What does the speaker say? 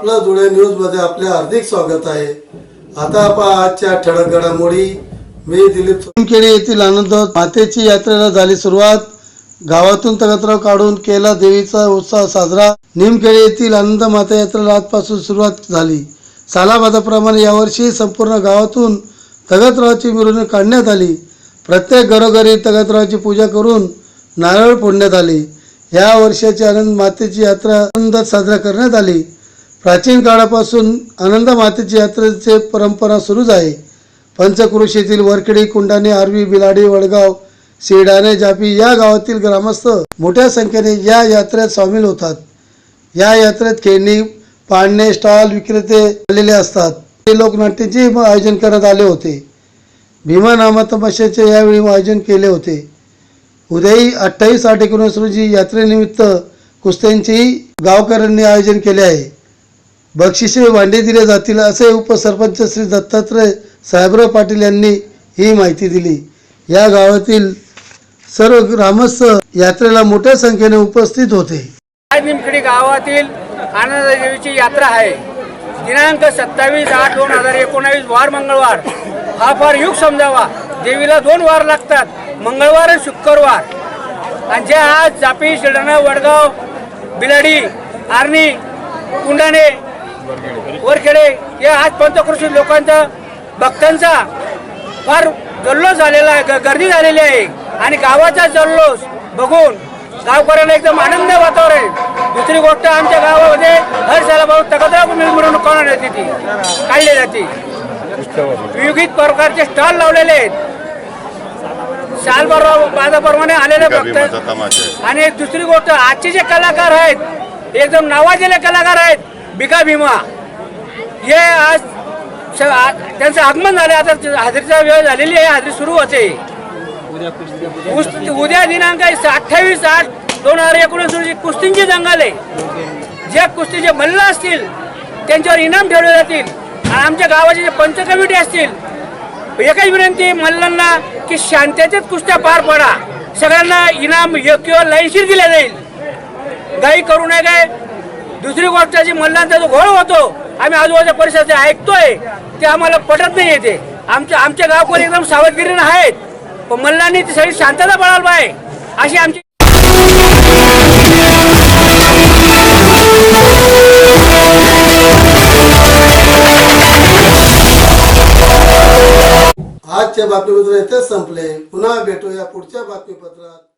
आपलं जुळे न्यूजमध्ये आपले हार्दिक स्वागत आहे. आता आपण आजच्या ठळक घडामोडी. मी दिलीप सोनखेडे येथील आनंद मातेची यात्रेला झाली सुरुवात. गावातून तगत्र काढून केला देवीचा उत्साह साजरा. निमखेडे येथील आनंद माता यात्रेला आजपासून सुरुवात झाली. सालाबादाप्रमाणे यावर्षी संपूर्ण गावातून तगतरावची मिरवणूक काढण्यात आली. प्रत्येक घरोघरी तगतरावची पूजा करून नारळ फोडण्यात आले. या वर्षाची आनंद मातेची यात्रा आनंदात साजरा करण्यात आली. प्राचीन काळापासून आनंद मातेची यात्रेचे परंपरा सुरूच आहे. पंचक्रोशीतील वरखेडी कुंडाणे आरवी बिलाडी वडगाव शिरडाणे जापी या गावातील ग्रामस्थ मोठ्या संख्येने या यात्रेत सामील होतात. या यात्रेत खेळणी पाळणे स्टॉल विक्रेते आलेले असतात. ते लोकनाट्याचे आयोजन करण्यात आले होते. भीमा नामा तमाशाचे यावेळी आयोजन केले होते. उद्याही अठ्ठावीस आठ एकोणीस रोजी यात्रेनिमित्त कुस्त्यांचेही गावकऱ्यांनी आयोजन केले आहे. बक्षिसे वांडे दिले जातील असे उपसरपंच श्री दत्तात्रय साहेबराव पाटील यांनी ही माहिती दिली. या गावातील सर्व ग्रामस्थ यात्रेला मोठ्या संख्येने उपस्थित होते. निमखडी गावातील आनंददेवीची यात्रा आहे. दिनांक सत्तावीस आठ दोन हजार एकोणावीस वार मंगळवार. हा फार युग समजावा. देवीला दोन वार लागतात. मंगळवार आणि शुक्रवार. आणि जे आज जापी शिडणा वडगाव बिलाडी आर्णी कुंडाणे वरखेडे हे आज पंचकृषी लोकांचा भक्तांचा फार जल्लोष झालेला आहे गर्दी झालेली आहे. आणि गावाचा जल्लोष बघून गावकऱ्यांना एकदम आनंद वातावरण आहे. दुसरी गोष्ट आमच्या गावामध्ये हर साला भाऊ तगदराव मिरवणूक काढण्यात येते काढली जाते. विविध प्रकारचे स्टॉल लावलेले आहेत. शाल बाजाप्रमाणे आलेले भक्त. आणि दुसरी गोष्ट आजचे जे कलाकार आहेत एकदम नावाजलेले कलाकार आहेत बिका भीमा. हे आज श- आ- त्यांचं आगमन झालं आता हाजरीचा वेळ झालेली आहे. हाजरी सुरू होते. उद्या दिनांक अठ्ठावीस आठ दोन हजार एकोणीस रोजी कुस्तींची दंगल आहे. जे कुस्तीचे मल्ल असतील त्यांच्यावर इनाम ठेवले जातील. आमच्या गावाचे जे पंच कमिटी असतील एकच विनंती मल्लांना की शांततेत कुस्त्या पार पडा. सगळ्यांना इनाम योग्य लाईनशीर दिल्या जाईल. गाई करू नये. काय दुसरी गोष्ट जी मल्लांचा जो घोळ होतो आम्ही आजूबाजूच्या परिसरात ऐकतोय ते आम्हाला पटत नाही येते. आमच्या आमच्या गावकरी एकदम सावधगिरीनं आहेत. पण मल्लांनी ती सगळी शांतता पडायला पाहिजे अशी आमची आजचे बातमीपत्र इथेच संपले. पुन्हा भेटूया पुढच्या बातमीपत्रात.